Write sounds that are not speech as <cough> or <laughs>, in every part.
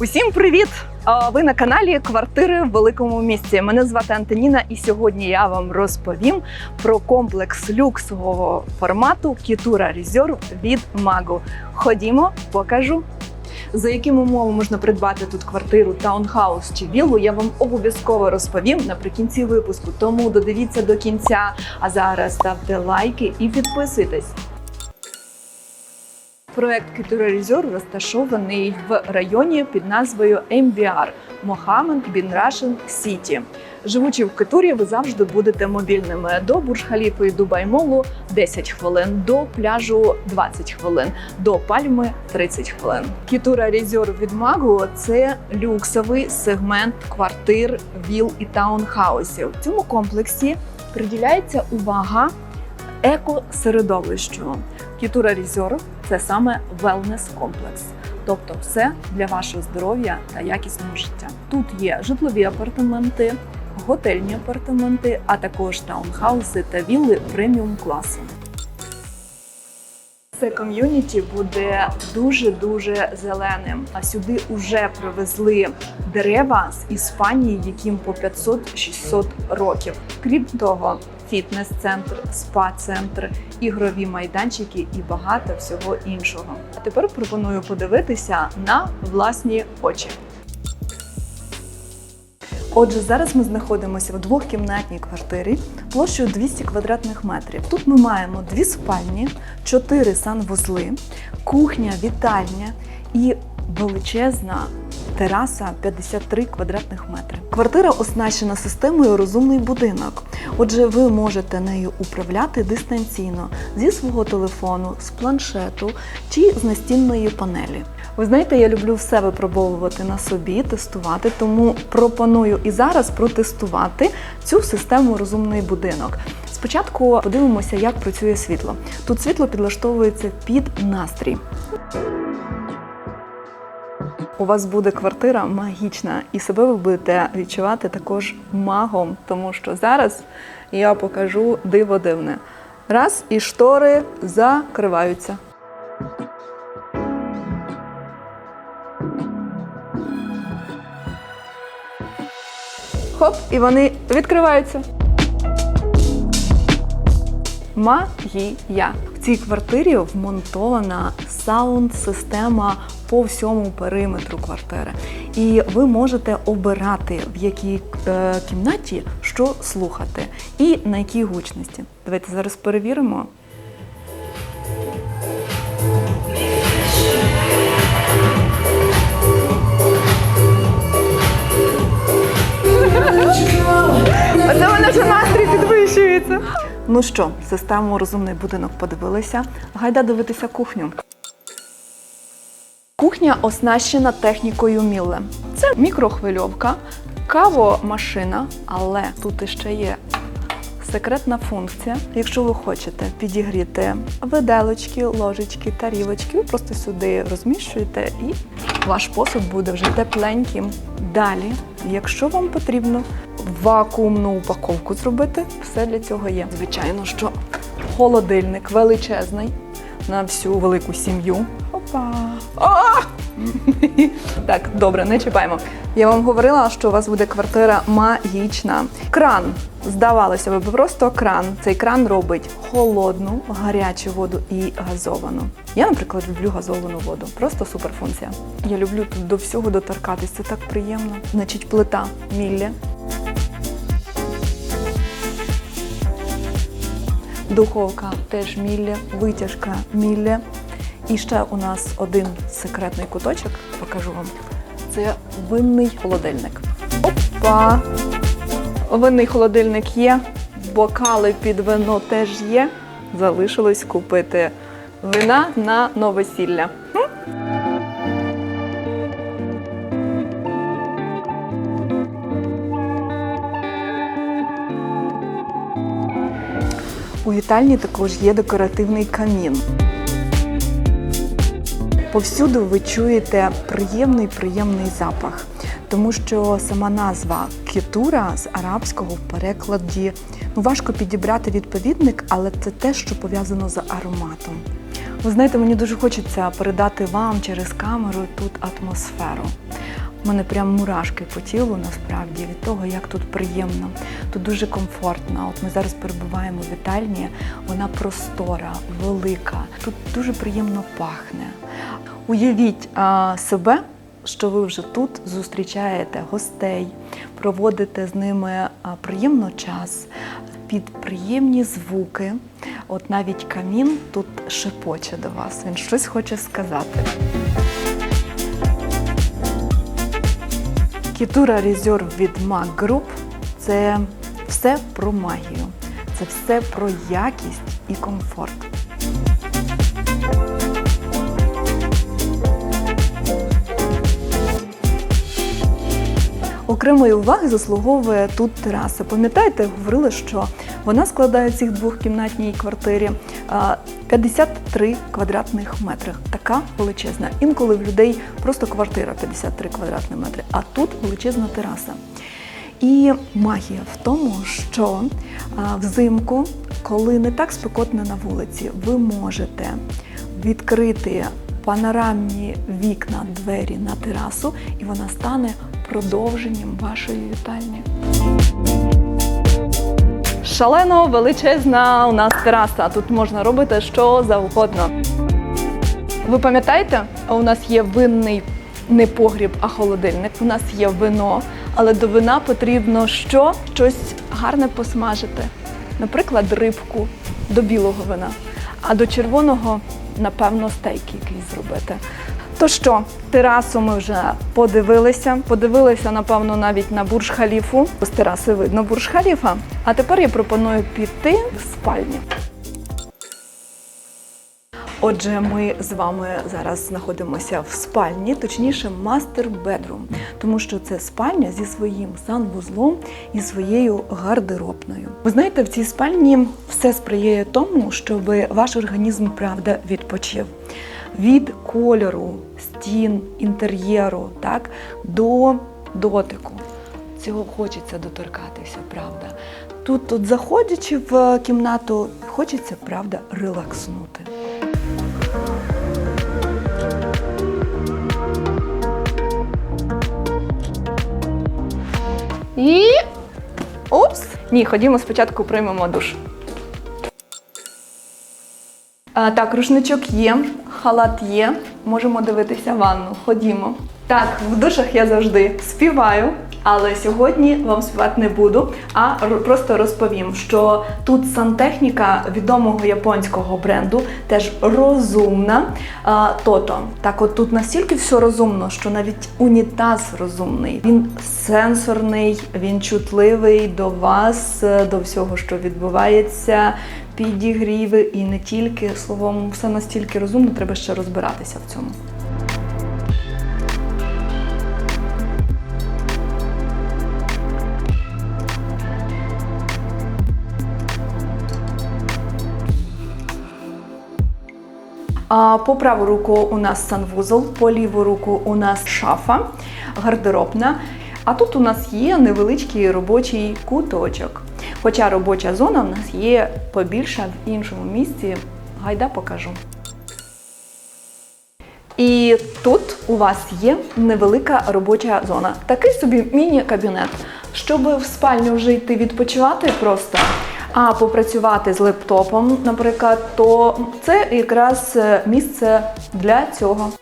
Усім привіт! Ви на каналі Квартири в великому місті. Мене звати Антоніна, і сьогодні я вам розповім про комплекс люксового формату Кітура Резерв від Магу. Ходімо, покажу. За якими умовами можна придбати тут квартиру, таунхаус чи віллу, я вам обов'язково розповім наприкінці випуску. Тому додивіться до кінця. А зараз ставте лайки і підписуйтесь. Проект Резерв розташований в районі під назвою MBR – Mohammed Bin Rashid City. Живучи в Китурі, ви завжди будете мобільними. До Бурж-Халіфи і Дубай-Молу 10 хвилин, до пляжу 20 хвилин, до Пальми 30 хвилин. Кітура Резерв від Магу – це люксовий сегмент квартир, віл і таунхаусів. В цьому комплексі приділяється увага екосередовищу. Кітура Резерв це саме велнес комплекс, тобто все для вашого здоров'я та якісного життя. Тут є житлові апартаменти, готельні апартаменти, а також таунхауси та вілли преміум класу. Це ком'юніті буде дуже дуже зеленим. А сюди вже привезли дерева з Іспанії, яким по 500-600 років. Крім того, фітнес-центр, спа-центр, ігрові майданчики і багато всього іншого. А тепер пропоную подивитися на власні очі. Отже, зараз ми знаходимося в двохкімнатній квартирі площею 200 квадратних метрів. Тут ми маємо дві спальні, чотири санвузли, кухня, вітальня і величезна тераса 53 квадратних метри. Квартира оснащена системою розумний будинок. Отже, ви можете нею управляти дистанційно зі свого телефону, з планшету чи з настінної панелі. Ви знаєте, я люблю все випробовувати на собі, тестувати, тому пропоную і зараз протестувати цю систему розумний будинок. Спочатку подивимося, як працює світло. Тут світло підлаштовується під настрій. У вас буде квартира магічна, і себе ви будете відчувати також магом, тому що зараз я покажу диво дивне. Раз і штори закриваються. Хоп, і вони відкриваються. Магія. В цій квартирі вмонтована саунд-система по всьому периметру квартири. І ви можете обирати, в якій е, кімнаті що слухати і на якій гучності. Давайте зараз перевіримо. Оце мене вже настрій підвищується. Ну що, систему розумний будинок подивилися. Гайда дивитися кухню. Кухня оснащена технікою Мілле. Це мікрохвильовка, кавомашина, але тут іще є секретна функція. Якщо ви хочете підігріти виделочки, ложечки, тарілочки, ви просто сюди розміщуєте і ваш посуд буде вже тепленьким. Далі, якщо вам потрібно вакуумну упаковку зробити, все для цього є. Звичайно, що холодильник величезний на всю велику сім'ю. Опа! А! <laughs> Так, добре, не чіпаємо. Я вам говорила, що у вас буде квартира магічна. Кран. Здавалося б, просто кран. Цей кран робить холодну, гарячу воду і газовану. Я, наприклад, люблю газовану воду. Просто суперфункція. Я люблю тут до всього доторкатись. Це так приємно. Значить, плита мілля. Духовка теж мілля, витяжка мілля. І ще у нас один секретний куточок, покажу вам. Це винний холодильник. Опа! Винний холодильник є, бокали під вино теж є. Залишилось купити вина на новосілля. У вітальні також є декоративний камін. Повсюду ви чуєте приємний приємний запах, тому що сама назва кітура з арабського в перекладі Ну, важко підібрати відповідник, але це те, що пов'язано з ароматом. Ви знаєте, мені дуже хочеться передати вам через камеру тут атмосферу. У мене прям мурашки по тілу насправді від того, як тут приємно, тут дуже комфортно. От ми зараз перебуваємо в вітальні, вона простора, велика, тут дуже приємно пахне. Уявіть а, себе, що ви вже тут зустрічаєте гостей, проводите з ними приємно час під приємні звуки. От навіть камін тут шепоче до вас, він щось хоче сказати. Кітура Резерв від MAC Group – це все про магію, це все про якість і комфорт. Окремої уваги заслуговує тут тераса. Пам'ятаєте, говорили, що вона складає в цій двохкімнатній квартирі 53 квадратних метри. Така величезна. Інколи в людей просто квартира 53 квадратні метри, а тут величезна тераса. І магія в тому, що взимку, коли не так спекотно на вулиці, ви можете відкрити панорамні вікна, двері на терасу, і вона стане продовженням вашої вітальні. Шалено величезна у нас тераса. Тут можна робити що завгодно. Ви пам'ятаєте, у нас є винний не погріб, а холодильник. У нас є вино, але до вина потрібно що? Щось гарне посмажити. Наприклад, рибку до білого вина, а до червоного, напевно, стейк якийсь зробити. То що, терасу ми вже подивилися. Подивилися, напевно, навіть на бурж халіфу. З тераси видно бурж халіфа. А тепер я пропоную піти в спальню. Отже, ми з вами зараз знаходимося в спальні, точніше, мастер бедрум, тому що це спальня зі своїм санвузлом і своєю гардеробною. Ви знаєте, в цій спальні все сприяє тому, щоб ваш організм правда відпочив. Від кольору, стін, інтер'єру, так до дотику. Цього хочеться доторкатися, правда. Тут, тут заходячи в кімнату, хочеться, правда, релакснути. І. Опс! Ні, ходімо спочатку приймемо душ. А, так, рушничок є, халат є. Можемо дивитися ванну. Ходімо. Так, в душах я завжди співаю, але сьогодні вам співати не буду, а просто розповім, що тут сантехніка відомого японського бренду, теж розумна. Тото. Так, от тут настільки все розумно, що навіть унітаз розумний. Він сенсорний, він чутливий до вас, е, до всього, що відбувається. Підігріви і не тільки словом, все настільки розумно, треба ще розбиратися в цьому. А по праву руку у нас санвузол, по ліву руку у нас шафа гардеробна. А тут у нас є невеличкий робочий куточок. Хоча робоча зона у нас є побільша в іншому місці. Гайда покажу. І тут у вас є невелика робоча зона. Такий собі міні-кабінет. Щоб в спальню вже йти відпочивати просто, а попрацювати з лептопом, наприклад, то це якраз е, місце для цього.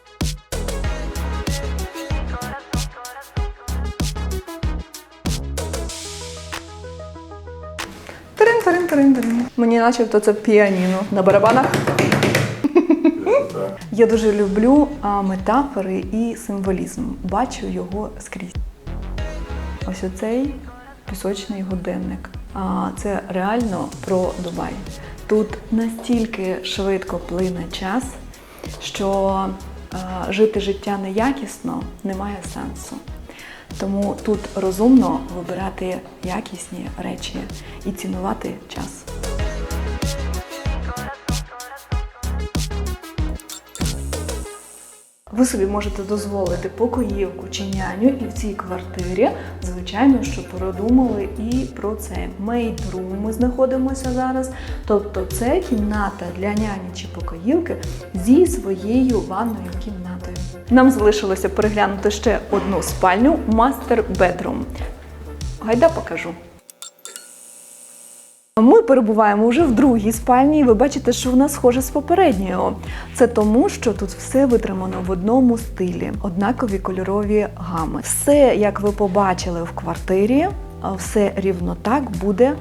Мені начебто це піаніно на барабанах. <laughs> Я дуже люблю метафори і символізм. Бачу його скрізь. Ось оцей пісочний годинник. А, це реально про Дубай. Тут настільки швидко плине час, що жити життя неякісно немає сенсу. Тому тут розумно вибирати якісні речі і цінувати час. Ви собі можете дозволити покоївку чи няню, і в цій квартирі, звичайно, що продумали і про це. Мейдрум ми знаходимося зараз. Тобто це кімната для няні чи покоївки зі своєю ванною кімнатою. Нам залишилося переглянути ще одну спальню мастер бедрум. Гайда покажу. Ми перебуваємо вже в другій спальні, і ви бачите, що вона схожа з попередньою. Це тому, що тут все витримано в одному стилі, однакові кольорові гами. Все, як ви побачили в квартирі, все рівно так буде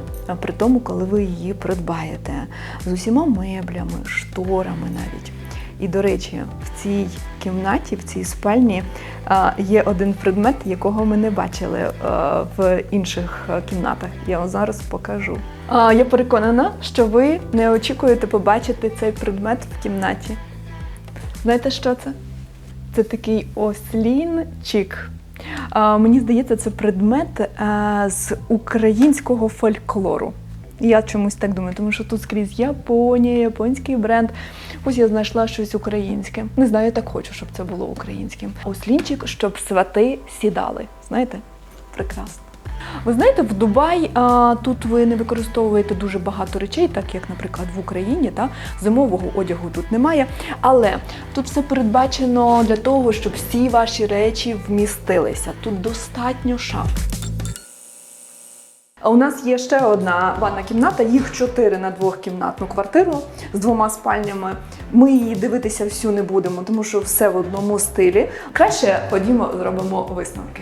при тому, коли ви її придбаєте. З усіма меблями, шторами навіть. І, до речі, в цій кімнаті, в цій спальні є один предмет, якого ми не бачили в інших кімнатах. Я вам зараз покажу. Я переконана, що ви не очікуєте побачити цей предмет в кімнаті. Знаєте, що це? Це такий ослінчик. Мені здається, це предмет з українського фольклору. Я чомусь так думаю, тому що тут скрізь Японія, японський бренд. Ось я знайшла щось українське. Не знаю, я так хочу, щоб це було українським. Ослінчик, щоб свати сідали. Знаєте? Прекрасно. Ви знаєте, в Дубай а, тут ви не використовуєте дуже багато речей, так як, наприклад, в Україні, та зимового одягу тут немає. Але тут все передбачено для того, щоб всі ваші речі вмістилися. Тут достатньо шаф. А У нас є ще одна ванна кімната, їх чотири на двохкімнатну квартиру з двома спальнями. Ми її дивитися всю не будемо, тому що все в одному стилі. Краще ходімо, зробимо висновки.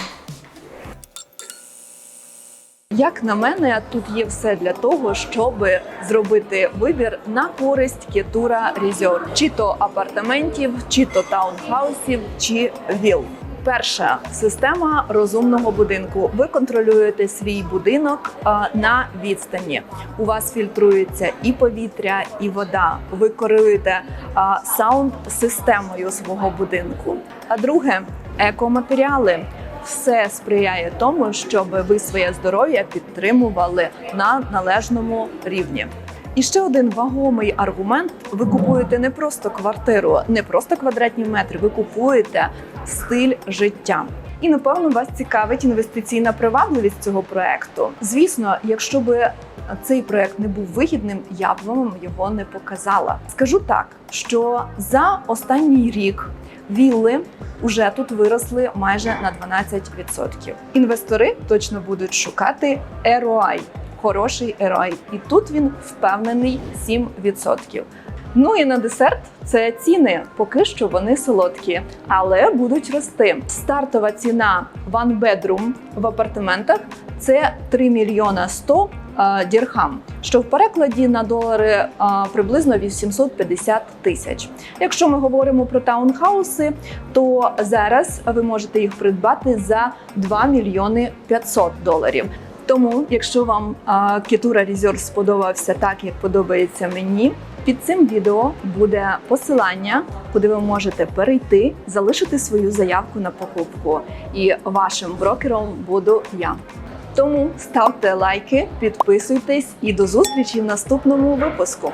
Як на мене, тут є все для того, щоб зробити вибір на користь Кєтура Resort. чи то апартаментів, чи то таунхаусів, чи віл. Перша система розумного будинку. Ви контролюєте свій будинок на відстані. У вас фільтрується і повітря, і вода. Ви керуєте саунд-системою свого будинку. А друге екоматеріали. Все сприяє тому, щоб ви своє здоров'я підтримували на належному рівні. І ще один вагомий аргумент: ви купуєте не просто квартиру, не просто квадратні метри, ви купуєте стиль життя. І напевно вас цікавить інвестиційна привабливість цього проекту. Звісно, якщо би цей проект не був вигідним, я б вам його не показала. Скажу так, що за останній рік вілли уже тут виросли майже на 12%. Інвестори точно будуть шукати ROI, хороший ROI. І тут він впевнений 7%. Ну і на десерт це ціни. Поки що вони солодкі, але будуть рости. Стартова ціна one bedroom в апартаментах це 3 мільйона 100 е, дірхам, що в перекладі на долари е, приблизно 850 тисяч. Якщо ми говоримо про таунхауси, то зараз ви можете їх придбати за 2 мільйони 500 доларів. Тому, якщо вам Кітура Resort сподобався так, як подобається мені, під цим відео буде посилання, куди ви можете перейти, залишити свою заявку на покупку. І вашим брокером буду я. Тому ставте лайки, підписуйтесь і до зустрічі в наступному випуску.